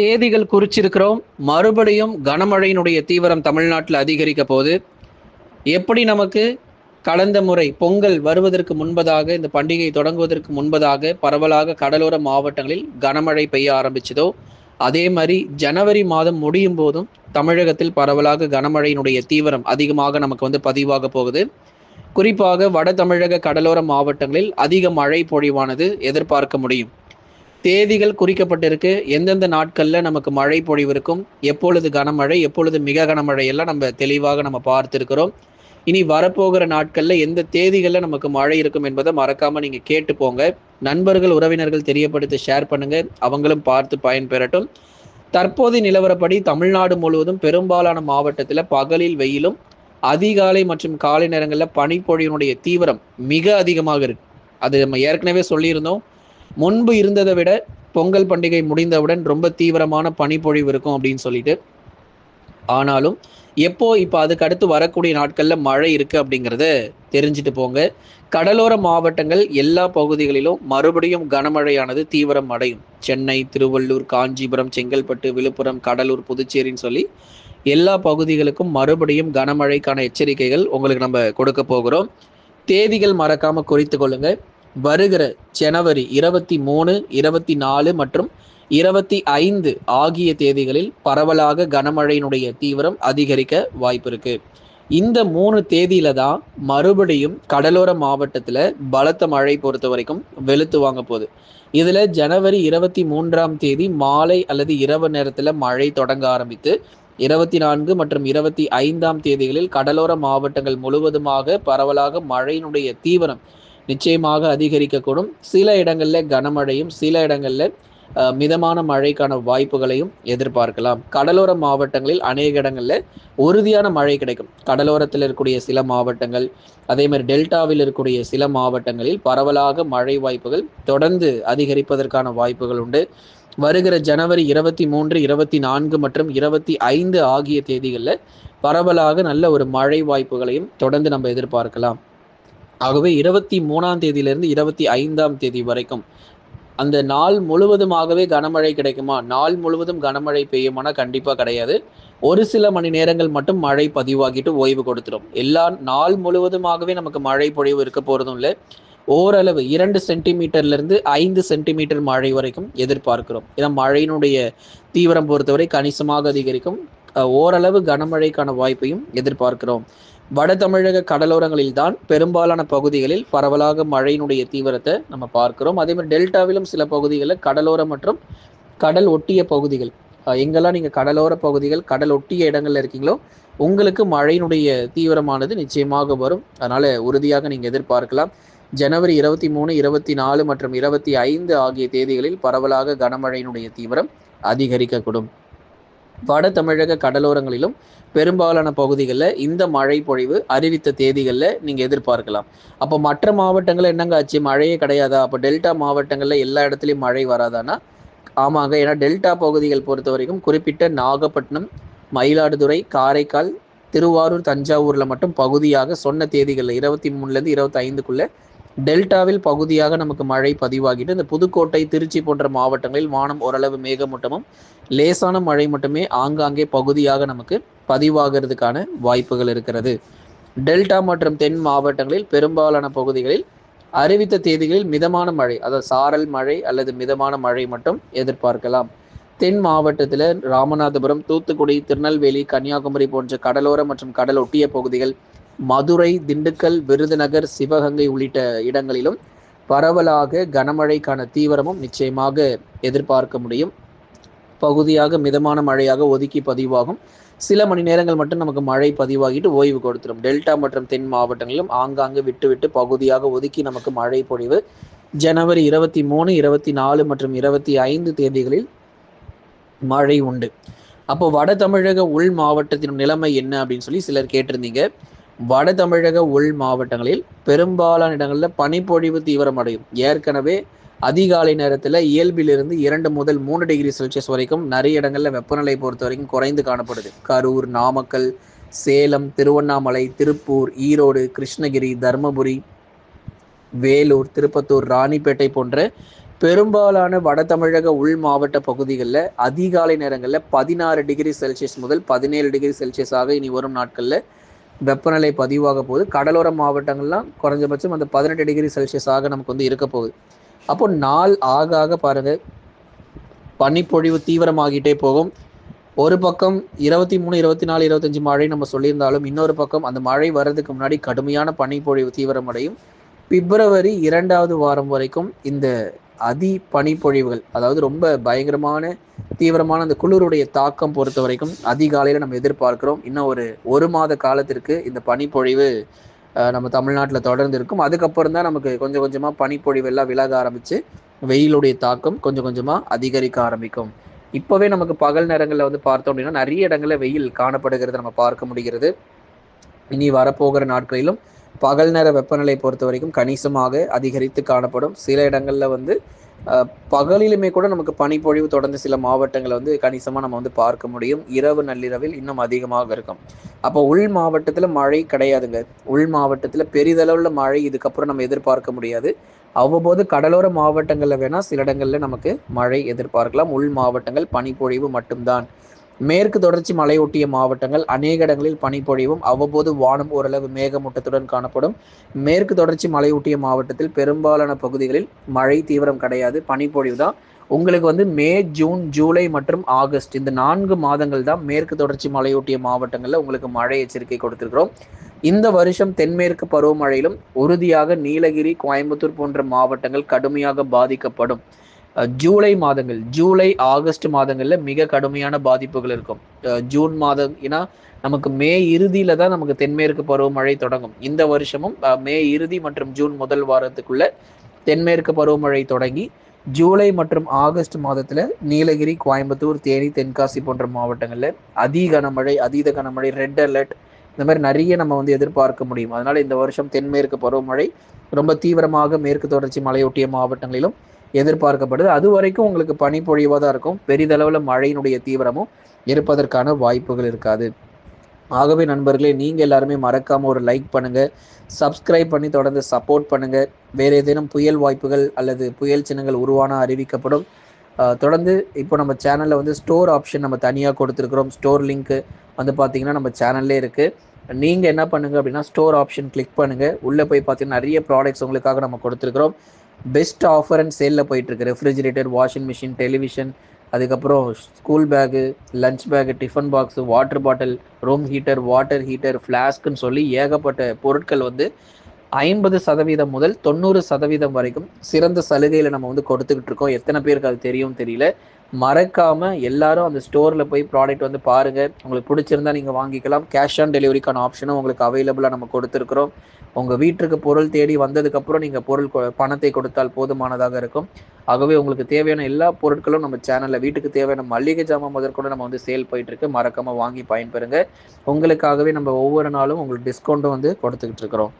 தேதிகள் குறிச்சிருக்கிறோம். மறுபடியும் கனமழையினுடைய தீவிரம் தமிழ்நாட்டில் அதிகரிக்க போது எப்படி நமக்கு கடந்த முறை பொங்கல் வருவதற்கு முன்பதாக இந்த பண்டிகை தொடங்குவதற்கு முன்பதாக பரவலாக கடலோர மாவட்டங்களில் கனமழை பெய்ய ஆரம்பிச்சதோ அதே மாதிரி ஜனவரி மாதம் முடியும் போதும் தமிழகத்தில் பரவலாக கனமழையினுடைய தீவிரம் அதிகமாக நமக்கு வந்து பதிவாக போகுது. குறிப்பாக வட தமிழக கடலோர மாவட்டங்களில் அதிக மழை பொழிவானது எதிர்பார்க்க முடியும். தேதிகள் குறிக்கப்பட்டிருக்கு. எந்தெந்த நாட்கள்ல நமக்கு மழை பொழிவு இருக்கும் எப்பொழுது கனமழை? எப்பொழுது மிக கனமழை? எல்லாம் நம்ம தெளிவாக நம்ம பார்த்திருக்கிறோம். இனி வரப்போகிற நாட்கள்ல எந்த தேதிகள்ல நமக்கு மழை இருக்கும் என்பதை மறக்காம நீங்க கேட்டு போங்க. நண்பர்கள் உறவினர்கள் தெரியப்படுத்தி ஷேர் பண்ணுங்க. அவங்களும் பார்த்து பயன்பெறட்டும். தற்போது நிலவரப்படி தமிழ்நாடு முழுவதும் பெரும்பாலான மாவட்டத்தில் பகலில் வெயிலும் அதிகாலை மற்றும் காலை நேரங்களில் பனிப்பொழியினுடைய தீவிரம் மிக அதிகமாக இருக்கு. அது நம்ம ஏற்கனவே சொல்லியிருந்தோம். முன்பு இருந்ததை விட பொங்கல் பண்டிகை முடிந்தவுடன் ரொம்ப தீவிரமான பனிப்பொழிவு இருக்கும் அப்படின்னு சொல்லிட்டு. ஆனாலும் எப்போ இப்போ அதுக்கு அடுத்து வரக்கூடிய நாட்கள்ல மழை இருக்கு அப்படிங்கிறத தெரிஞ்சுட்டு போங்க. கடலோர மாவட்டங்கள் எல்லா பகுதிகளிலும் மறுபடியும் கனமழையானது தீவிரம் அடையும். சென்னை திருவள்ளூர் காஞ்சிபுரம் செங்கல்பட்டு விழுப்புரம் கடலூர் புதுச்சேரின்னு சொல்லி எல்லா பகுதிகளுக்கும் மறுபடியும் கனமழைக்கான எச்சரிக்கைகள் உங்களுக்கு நம்ம கொடுக்க போகிறோம். தேதிகள் மறக்காம குறித்து கொள்ளுங்க. வருகிற ஜனவரி இருபத்தி மூணு இருபத்தி நாலு மற்றும் இருபத்தி ஐந்து ஆகிய தேதிகளில் பரவலாக கனமழையினுடைய தீவிரம் அதிகரிக்க வாய்ப்பு இருக்கு. இந்த மூணு தேதியில தான் மறுபடியும் கடலோர மாவட்டத்துல பலத்த மழை பொறுத்த வரைக்கும் வெளுத்து வாங்க போகுது. இதுல ஜனவரி இருபத்தி மூன்றாம் தேதி மாலை அல்லது இரவு நேரத்துல மழை தொடங்க ஆரம்பித்து இருபத்தி நான்கு மற்றும் இருபத்தி ஐந்தாம் தேதிகளில் கடலோர மாவட்டங்கள் முழுவதுமாக பரவலாக மழையினுடைய தீவிரம் நிச்சயமாக அதிகரிக்கக்கூடும். சில இடங்களில் கனமழையும் சில இடங்களில் மிதமான மழைக்கான வாய்ப்புகளையும் எதிர்பார்க்கலாம். கடலோர மாவட்டங்களில் அநேக இடங்களில் உறுதியான மழை கிடைக்கும். கடலோரத்தில் இருக்கக்கூடிய சில மாவட்டங்கள் அதே மாதிரி டெல்டாவில் இருக்கக்கூடிய சில மாவட்டங்களில் பரவலாக மழை வாய்ப்புகள் தொடர்ந்து அதிகரிப்பதற்கான வாய்ப்புகள் உண்டு. வருகிற ஜனவரி இருபத்தி மூன்று இருபத்தி நான்கு மற்றும் இருபத்தி ஐந்து ஆகிய தேதிகளில் பரவலாக நல்ல ஒரு மழை வாய்ப்புகளையும் தொடர்ந்து நம்ம எதிர்பார்க்கலாம். ஆகவே இருபத்தி மூணாம் தேதியிலிருந்து இருபத்தி ஐந்தாம் தேதி வரைக்கும் அந்த நாள் முழுவதுமாகவே கனமழை கிடைக்குமா? நாள் முழுவதும் கனமழை பெய்யுமானா? கண்டிப்பாக கிடையாது. ஒரு சில மணி நேரங்கள் மட்டும் மழை பதிவாகிட்டு ஓய்வு கொடுத்துரும். எல்லா நாள் முழுவதுமாகவே நமக்கு மழை பொழிவு இருக்க போகிறதும் இல்லை. ஓரளவு இரண்டு சென்டிமீட்டர்லேருந்து ஐந்து சென்டிமீட்டர் மழை வரைக்கும் எதிர்பார்க்கிறோம். ஏன்னா மழையினுடைய தீவிரம் பொறுத்தவரை கணிசமாக அதிகரிக்கும். ஓரளவு கனமழைக்கான வாய்ப்பையும் எதிர்பார்க்கிறோம். வட தமிழக கடலோரங்களில் தான் பெரும்பாலான பகுதிகளில் பரவலாக மழையினுடைய தீவிரத்தை நம்ம பார்க்கிறோம். அதே மாதிரி டெல்டாவிலும் சில பகுதிகளில் கடலோரம் மற்றும் கடல் ஒட்டிய பகுதிகள். எங்கெல்லாம் நீங்கள் கடலோர பகுதிகள் கடல் ஒட்டிய இடங்கள்ல இருக்கீங்களோ உங்களுக்கு மழையினுடைய தீவிரமானது நிச்சயமாக வரும். அதனால உறுதியாக நீங்கள் எதிர்பார்க்கலாம். ஜனவரி இருபத்தி மூணு இருபத்தி நாலு மற்றும் இருபத்தி ஐந்து ஆகிய தேதிகளில் பரவலாக கனமழையினுடைய தீவிரம் அதிகரிக்கக்கூடும். வட தமிழக கடலோரங்களிலும் பெரும்பாலான பகுதிகளில் இந்த மழை பொழிவு அறிவித்த தேதிகளில் நீங்கள் எதிர்பார்க்கலாம். அப்போ மற்ற மாவட்டங்களில் என்னங்க ஆச்சு? மழையே கிடையாதா? அப்போ டெல்டா மாவட்டங்களில் எல்லா இடத்துலையும் மழை வராதானா? ஆமாங்க. ஏன்னா டெல்டா பகுதிகள் பொறுத்த வரைக்கும் குறிப்பிட்ட நாகப்பட்டினம் மயிலாடுதுறை காரைக்கால் திருவாரூர் தஞ்சாவூரில் மட்டும் பகுதியாக சொன்ன தேதிகளில் இருபத்தி மூணுலேருந்து இருபத்தி ஐந்துக்குள்ளே டெல்டாவில் பகுதியாக நமக்கு மழை பதிவாகிட்டு இந்த புதுக்கோட்டை திருச்சி போன்ற மாவட்டங்களில் வானம் ஓரளவு மேகமூட்டமும் லேசான மழை மட்டுமே ஆங்காங்கே பகுதியாக நமக்கு பதிவாகிறதுக்கான வாய்ப்புகள் இருக்கிறது. டெல்டா மற்றும் தென் மாவட்டங்களில் பெரும்பாலான பகுதிகளில் அறிவித்த தேதிகளில் மிதமான மழை அதாவது சாரல் மழை அல்லது மிதமான மழை மட்டும் எதிர்பார்க்கலாம். தென் மாவட்டத்தில் ராமநாதபுரம் தூத்துக்குடி திருநெல்வேலி கன்னியாகுமரி போன்ற கடலோர மற்றும் கடல் ஒட்டிய பகுதிகள் மதுரை திண்டுக்கல் விருதுநகர் சிவகங்கை உள்ளிட்ட இடங்களிலும் பரவலாக கனமழைக்கான தீவிரமும் நிச்சயமாக எதிர்பார்க்க முடியும். பகுதியாக மிதமான மழையாக ஒதுக்கி பதிவாகும். சில மணி நேரங்கள் மட்டும் நமக்கு மழை பதிவாகிட்டு ஓய்வு கொடுத்துரும். டெல்டா மற்றும் தென் மாவட்டங்களிலும் ஆங்காங்கு விட்டு விட்டு பகுதியாக ஒதுக்கி நமக்கு மழை பொழிவு. ஜனவரி இருபத்தி மூணு இருபத்தி நாலு மற்றும் இருபத்தி ஐந்து தேதிகளில் மழை உண்டு. அப்போ வட தமிழக உள் மாவட்டத்தின் நிலைமை என்ன அப்படின்னு சொல்லி சிலர் கேட்டிருந்தீங்க. வட தமிழக உள் மாவட்டங்களில் பெரும்பாலான இடங்களில் பனிப்பொழிவு தீவிரமடையும் ஏற்கனவே அதிகாலை நேரத்தில் இயல்பிலிருந்து இரண்டு முதல் மூணு டிகிரி செல்சியஸ் வரைக்கும் நிறைய இடங்களில் வெப்பநிலை பொறுத்த வரைக்கும் குறைந்து காணப்படுது. கரூர் நாமக்கல் சேலம் திருவண்ணாமலை திருப்பூர் ஈரோடு கிருஷ்ணகிரி தருமபுரி வேலூர் திருப்பத்தூர் ராணிப்பேட்டை போன்ற பெரும்பாலான வட தமிழக உள் மாவட்ட பகுதிகளில் அதிகாலை நேரங்களில் பதினாறு டிகிரி செல்சியஸ் முதல் பதினேழு டிகிரி செல்சியஸாக இனி வரும் நாட்களில் வெப்பநிலை பதிவாக போகுது. கடலோர மாவட்டங்கள்லாம் குறைஞ்சபட்சம் அந்த பதினெட்டு டிகிரி செல்சியஸாக நமக்கு வந்து இருக்க போகுது. அப்போ நாள் ஆக ஆக பாருங்கள் பனிப்பொழிவு தீவிரமாகிட்டே போகும். ஒரு பக்கம் இருபத்தி மூணு இருபத்தி நாலு இருபத்தஞ்சு மழை நம்ம சொல்லியிருந்தாலும் இன்னொரு பக்கம் அந்த மழை வர்றதுக்கு முன்னாடி கடுமையான பனிப்பொழிவு தீவிரமடையும். பிப்ரவரி இரண்டாவது வாரம் வரைக்கும் இந்த அதி பனிப்பொழிவுகள் அதாவது ரொம்ப பயங்கரமான தீவிரமான அந்த குளிருடைய தாக்கம் பொறுத்த வரைக்கும் அதிகாலையில் நம்ம எதிர்பார்க்கிறோம். இன்னும் ஒரு ஒரு மாத காலத்திற்கு இந்த பனிப்பொழிவு நம்ம தமிழ்நாட்டில் தொடர்ந்து இருக்கும். அதுக்கப்புறம் தான் நமக்கு கொஞ்சம் கொஞ்சமாக பனிப்பொழிவு எல்லாம் விலக ஆரம்பித்து வெயிலுடைய தாக்கம் கொஞ்சம் கொஞ்சமாக அதிகரிக்க ஆரம்பிக்கும். இப்போவே நமக்கு பகல் நேரங்களில் வந்து பார்த்தோம் அப்படின்னா நிறைய இடங்களில் வெயில் காணப்படுகிறது நம்ம பார்க்க முடிகிறது. இனி வரப்போகிற நாட்களிலும் பகல் நேர வெப்பநிலை பொறுத்த வரைக்கும் கணிசமாக அதிகரித்து காணப்படும். சில இடங்களில் வந்து பகலிலுமே கூட நமக்கு பனிப்பொழிவு தொடர்ந்து சில மாவட்டங்களை வந்து கணிசமாக நம்ம வந்து பார்க்க முடியும். இரவு நள்ளிரவில் இன்னும் அதிகமாக இருக்கும். அப்போ உள் மாவட்டத்தில் மழை கிடையாதுங்க. உள் மாவட்டத்தில் பெரிதளவில் மழை இதுக்கப்புறம் நம்ம எதிர்பார்க்க முடியாது. அவ்வப்போது கடலோர மாவட்டங்களில் வேணால் சில இடங்களில் நமக்கு மழை எதிர்பார்க்கலாம். உள் மாவட்டங்கள் பனிப்பொழிவு மட்டும்தான். மேற்கு தொடர்ச்சி மலையொட்டிய மாவட்டங்கள் அநேக இடங்களில் பனிப்பொழிவும் அவ்வப்போது வானம் ஓரளவு மேகமூட்டத்துடன் காணப்படும். மேற்கு தொடர்ச்சி மலையொட்டிய மாவட்டத்தில் பெரும்பாலான பகுதிகளில் மழை தீவிரம் கிடையாது பனிப்பொழிவு தான். உங்களுக்கு வந்து மே ஜூன் ஜூலை மற்றும் ஆகஸ்ட் இந்த நான்கு மாதங்கள் தான் மேற்கு தொடர்ச்சி மலையொட்டிய மாவட்டங்களில் உங்களுக்கு மழை எச்சரிக்கை கொடுத்துருக்கிறோம். இந்த வருஷம் தென்மேற்கு பருவமழையிலும் உறுதியாக நீலகிரி கோயம்புத்தூர் போன்ற மாவட்டங்கள் கடுமையாக பாதிக்கப்படும். ஜூலை மாதங்கள் ஜூலை ஆகஸ்ட் மாதங்களில் மிக கடுமையான பாதிப்புகள் இருக்கும். ஜூன் மாதம் ஏன்னா நமக்கு மே இறுதியில தான் நமக்கு தென்மேற்கு பருவமழை தொடங்கும். இந்த வருஷமும் மே இறுதி மற்றும் ஜூன் முதல் வாரத்துக்குள்ள தென்மேற்கு பருவமழை தொடங்கி ஜூலை மற்றும் ஆகஸ்ட் மாதத்துல நீலகிரி கோயம்புத்தூர் தேனி தென்காசி போன்ற மாவட்டங்களில் அதி கனமழை அதீத கனமழை ரெட் அலர்ட் இந்த மாதிரி நிறைய நம்ம வந்து எதிர்பார்க்க முடியும். அதனால இந்த வருஷம் தென்மேற்கு பருவமழை ரொம்ப தீவிரமாக மேற்கு தொடர்ச்சி மலையொட்டிய மாவட்டங்களிலும் எதிர்பார்க்கப்படுது. அது வரைக்கும் உங்களுக்கு பனிப்பொழிவாக தான் இருக்கும். பெரிதளவில் மழையினுடைய தீவிரமும் இருப்பதற்கான வாய்ப்புகள் இருக்காது. ஆகவே நண்பர்களே நீங்கள் எல்லாருமே மறக்காமல் ஒரு லைக் பண்ணுங்கள் சப்ஸ்கிரைப் பண்ணி தொடர்ந்து சப்போர்ட் பண்ணுங்கள் வேறு ஏதேனும் புயல் வாய்ப்புகள் அல்லது புயல் சின்னங்கள் உருவான அறிவிக்கப்படும். தொடர்ந்து இப்போ நம்ம சேனலில் வந்து ஸ்டோர் ஆப்ஷன் நம்ம தனியாக கொடுத்துருக்குறோம். ஸ்டோர் லிங்க்கு வந்து பார்த்தீங்கன்னா நம்ம சேனல்லே இருக்குது நீங்கள் என்ன பண்ணுங்கள் அப்படின்னா ஸ்டோர் ஆப்ஷன் கிளிக் பண்ணுங்கள் உள்ளே போய் பார்த்தீங்கன்னா நிறைய ப்ராடக்ட்ஸ் உங்களுக்காக நம்ம கொடுத்துருக்குறோம். பெஸ்ட் ஆஃபர் அண்ட் சேலில் போயிட்டுருக்கு ரெஃப்ரிஜிரேட்டர் வாஷிங் மிஷின் டெலிவிஷன் அதுக்கப்புறம் school bag lunch bag tiffin box water bottle room heater water heater ஃப்ளாஸ்க்குன்னு சொல்லி ஏகப்பட்ட பொருட்கள் வந்து ஐம்பது சதவீதம் முதல் தொண்ணூறு சதவீதம் வரைக்கும் சிறந்த சலுகையில் நம்ம வந்து கொடுத்துக்கிட்டு இருக்கோம். எத்தனை பேருக்கு அது தெரியும் தெரியல. மறக்காமல் எல்லாரும் அந்த ஸ்டோரில் போய் ப்ராடக்ட் வந்து பாருங்கள் உங்களுக்கு பிடிச்சிருந்தா நீங்கள் வாங்கிக்கலாம். கேஷ் ஆன் டெலிவரிக்கான ஆப்ஷனும் உங்களுக்கு அவைலபிளாக நம்ம கொடுத்துருக்குறோம். உங்கள் வீட்டுக்கு பொருள் தேடி வந்ததுக்கப்புறம் நீங்கள் பொருள் பணத்தை கொடுத்தால் போதுமானதாக இருக்கும். ஆகவே உங்களுக்கு தேவையான எல்லா பொருட்களும் நம்ம சேனலில் வீட்டுக்கு தேவையான மளிகை ஜாமான் முதற்கொண்டு நம்ம வந்து சேல் போயிட்டுருக்கு மறக்காமல் வாங்கி பயன்பெறுங்க. உங்களுக்காகவே நம்ம ஒவ்வொரு நாளும் உங்களுக்கு டிஸ்கவுண்ட்டும் வந்து கொடுத்துக்கிட்டு இருக்கிறோம்.